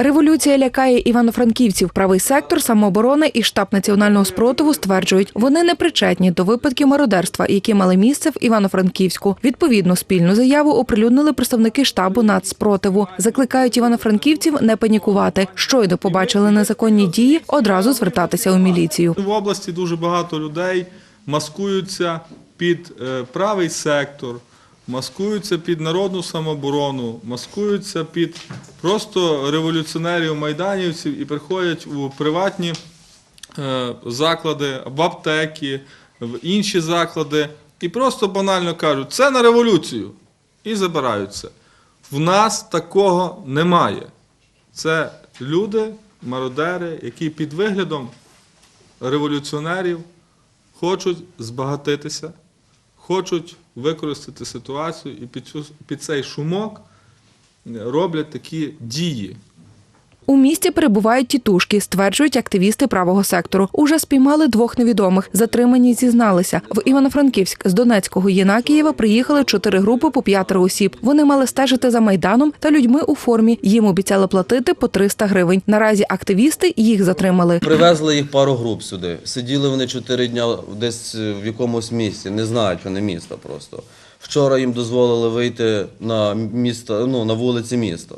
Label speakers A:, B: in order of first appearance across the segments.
A: Революція лякає івано-франківців. Правий сектор, самооборони і штаб національного спротиву стверджують, вони не причетні до випадків мародерства, які мали місце в Івано-Франківську. Відповідну спільну заяву оприлюднили представники штабу нацспротиву. Закликають івано-франківців не панікувати. Щойно побачили незаконні дії, одразу звертатися у міліцію.
B: В області дуже багато людей маскуються під е, правий сектор, маскуються під народну самооборону, маскуються під просто революціонерів майданівців і приходять у приватні е, заклади, в аптеки, в інші заклади і просто банально кажуть, це на революцію і забираються. В нас такого немає. Це люди, мародери, які під виглядом революціонерів хочуть збагатитися, хочуть використати ситуацію і під, цю, під цей шумок роблять такі дії.
A: У місті перебувають тітушки, стверджують активісти правого сектору. Уже спіймали двох невідомих. Затримані зізналися. В Івано-Франківськ з Донецького Єнакієва приїхали чотири групи по п'ятеро осіб. Вони мали стежити за майданом та людьми у формі. Їм обіцяли платити по 300 гривень. Наразі активісти їх затримали.
C: Привезли їх пару груп сюди. Сиділи вони чотири дня десь в якомусь місці, не знають вони міста просто. Вчора їм дозволили вийти на місто, ну, на вулиці міста.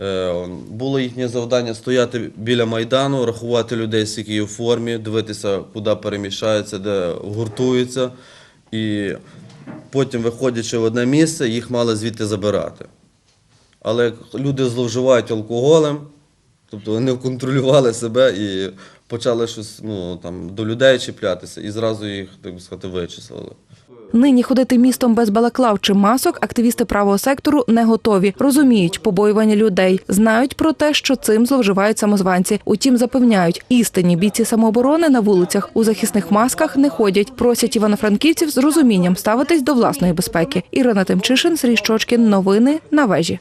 C: Е, Було їхнє завдання стояти біля Майдану, рахувати людей, скільки є в формі, дивитися, куди переміщаються, де гуртуються. І потім, виходячи в одне місце, їх мали звідти забирати. Але люди зловживають алкоголем, тобто вони контролювали себе і почали щось ну, там, до людей чіплятися, і зразу їх, так би сказати, вичислили.
A: Нині ходити містом без балаклав чи масок активісти правого сектору не готові. Розуміють побоювання людей, знають про те, що цим зловживають самозванці. Утім, запевняють, істинні бійці самооборони на вулицях у захисних масках не ходять. Просять івано-франківців з розумінням ставитись до власної безпеки. Ірина Тимчишин, Срій Щочкін. Новини на вежі.